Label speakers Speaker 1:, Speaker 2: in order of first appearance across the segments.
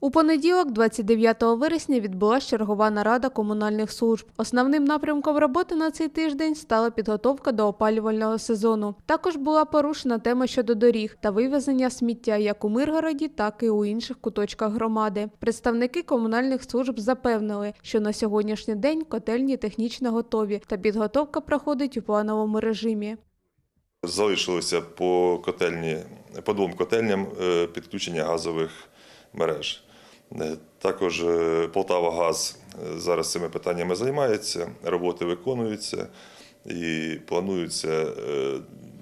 Speaker 1: У понеділок, 29 вересня, відбулася чергова нарада комунальних служб. Основним напрямком роботи на цей тиждень стала підготовка до опалювального сезону. Також була порушена тема щодо доріг та вивезення сміття як у Миргороді, так і у інших куточках громади. Представники комунальних служб запевнили, що на сьогоднішній день котельні технічно готові та підготовка проходить у плановому режимі.
Speaker 2: Залишилося по котельні, по двом котельням е, підключення газових мереж. Е, Також е, Полтава Газ е, зараз цими питаннями займається, роботи виконуються і планується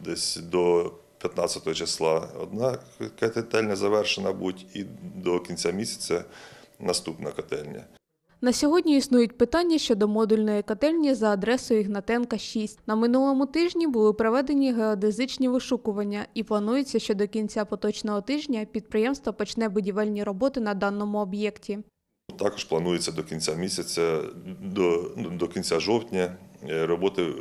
Speaker 2: десь до 15 числа одна котельня завершена будь і до кінця місяця наступна котельня.
Speaker 1: На сьогодні існують питання щодо модульної котельні за адресою Ігнатенка 6. На минулому тижні були проведені геодезичні вишукування і планується, що до кінця поточного тижня підприємство почне будівельні роботи на даному об'єкті.
Speaker 2: Також планується до кінця місяця, до, до кінця жовтня е, роботи е,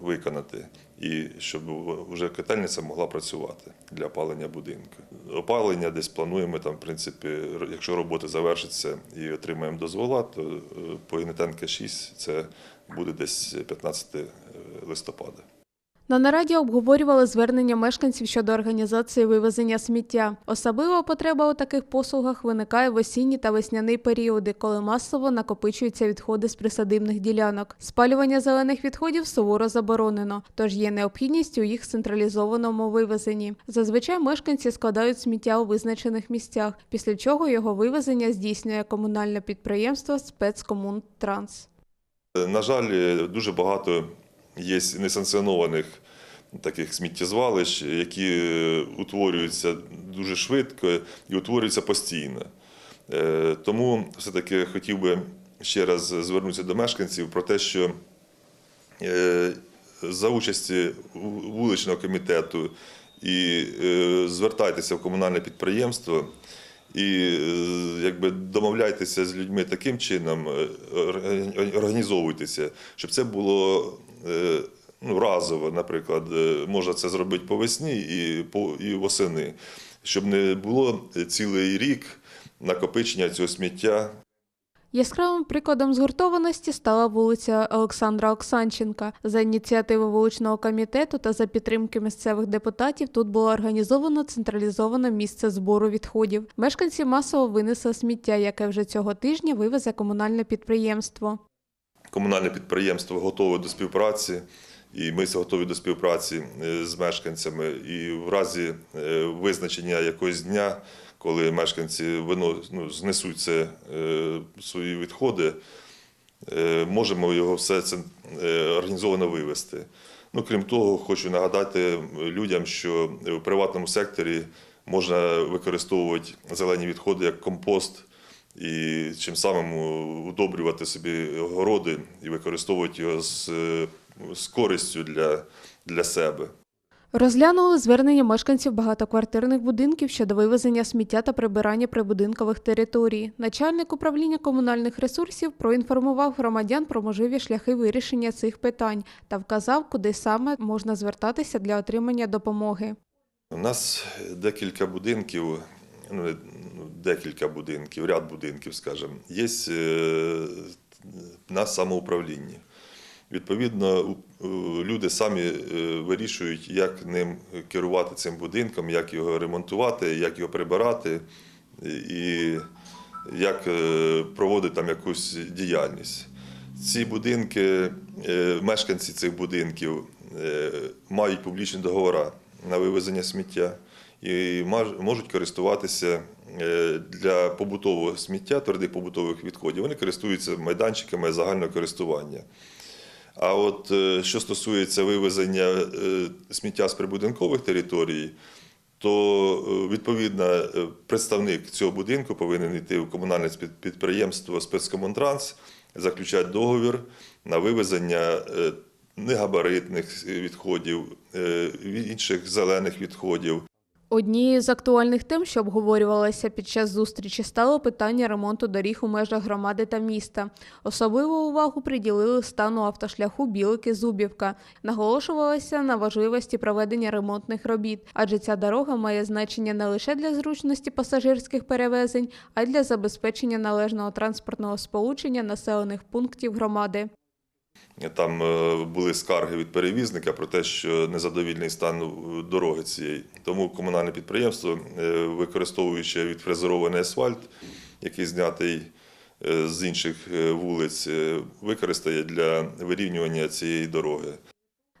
Speaker 2: виконати, і щоб вже котельниця могла працювати для опалення будинку. Опалення десь плануємо там, в принципі, якщо роботи завершаться і отримаємо дозвола, то е, по Гнетенка 6 це буде десь 15 листопада.
Speaker 1: На нараді обговорювали звернення мешканців щодо організації вивезення сміття. Особлива потреба у таких послугах виникає в осінні та весняний періоди, коли масово накопичуються відходи з присадибних ділянок. Спалювання зелених відходів суворо заборонено, тож є необхідність у їх централізованому вивезенні. Зазвичай мешканці складають сміття у визначених місцях, після чого його вивезення здійснює комунальне підприємство спецкомунтранс.
Speaker 2: На жаль, дуже багато є несанкціонованих таких сміттєзвалищ, які е, утворюються дуже швидко і утворюються постійно. Е, Тому все-таки хотів би ще раз звернутися до мешканців про те, що е, за участі вуличного комітету і звертайтеся в комунальне підприємство і якби домовляйтеся з людьми таким чином, організовуйтеся, щоб це було ну, разово, наприклад, е, можна це зробити по весні і, по, і восени, щоб не було цілий рік накопичення цього сміття
Speaker 1: Яскравим прикладом згуртованості стала вулиця Олександра Оксанченка. За ініціативи вуличного комітету та за підтримки місцевих депутатів тут було організовано централізоване місце збору відходів. Мешканці масово винесли сміття, яке вже цього тижня вивезе комунальне підприємство.
Speaker 2: Комунальне підприємство готове до співпраці, і ми готові до співпраці е, з мешканцями. І в разі е, визначення якогось дня, коли мешканці вино, ну, знесуть це, е, свої відходи, можемо його все це організовано вивезти. Ну, крім того, хочу нагадати людям, що в приватному секторі можна використовувати зелені відходи як компост і чим самим удобрювати собі городи і використовувати його з, е, з користю для, для себе.
Speaker 1: Розглянули звернення мешканців багатоквартирних будинків щодо вивезення сміття та прибирання прибудинкових територій. Начальник управління комунальних ресурсів проінформував громадян про можливі шляхи вирішення цих питань та вказав, куди саме можна звертатися для отримання допомоги.
Speaker 2: У нас декілька будинків, ну, декілька будинків, ряд будинків, скажімо, є е, на самоуправлінні. Відповідно, люди самі е, вирішують, як ним керувати цим будинком, як його ремонтувати, як його прибирати і як е, проводити там якусь діяльність. Ці будинки, мешканці цих будинків мають публічні договори на вивезення сміття і можуть користуватися е, для побутового сміття, твердих побутових відходів. Вони користуються майданчиками загального користування. А от е, що стосується вивезення е, сміття з прибудинкових територій, то відповідно представник цього будинку повинен йти в комунальне підприємство спецкомунтранс, заключати договір на вивезення негабаритних відходів, інших зелених відходів.
Speaker 1: Однією з актуальних тем, що обговорювалося під час зустрічі, стало питання ремонту доріг у межах громади та міста. Особливу увагу приділили стану автошляху Білики-Зубівка. Наголошувалося на важливості проведення ремонтних робіт, адже ця дорога має значення не лише для зручності пасажирських перевезень, а й для забезпечення належного транспортного сполучення населених пунктів громади.
Speaker 2: Там е, були скарги від перевізника про те, що незадовільний стан е, дороги цієї. Тому комунальне підприємство, е, використовуючи відфрезерований асфальт, який знятий е, з інших е, вулиць, е, використає для вирівнювання цієї дороги.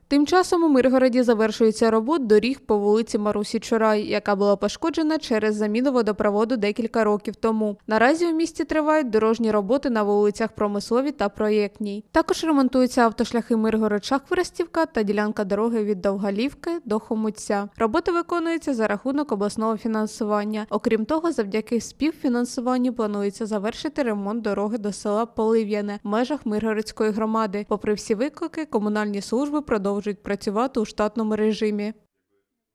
Speaker 1: Тим часом у Миргороді завершується робот доріг по вулиці Марусі Чурай, яка була пошкоджена через заміну водопроводу декілька років тому. Наразі у місті тривають дорожні роботи на вулицях Промислові та Проєктній. Також ремонтуються автошляхи миргород шахворостівка та ділянка дороги від Довгалівки до Хомутця. Роботи виконуються за рахунок обласного фінансування. Окрім того, завдяки співфінансуванню планується завершити ремонт дороги до села Полив'яне в межах Миргородської громади. Попри всі виклики, комунальні служби продовжують працювати у штатному режимі.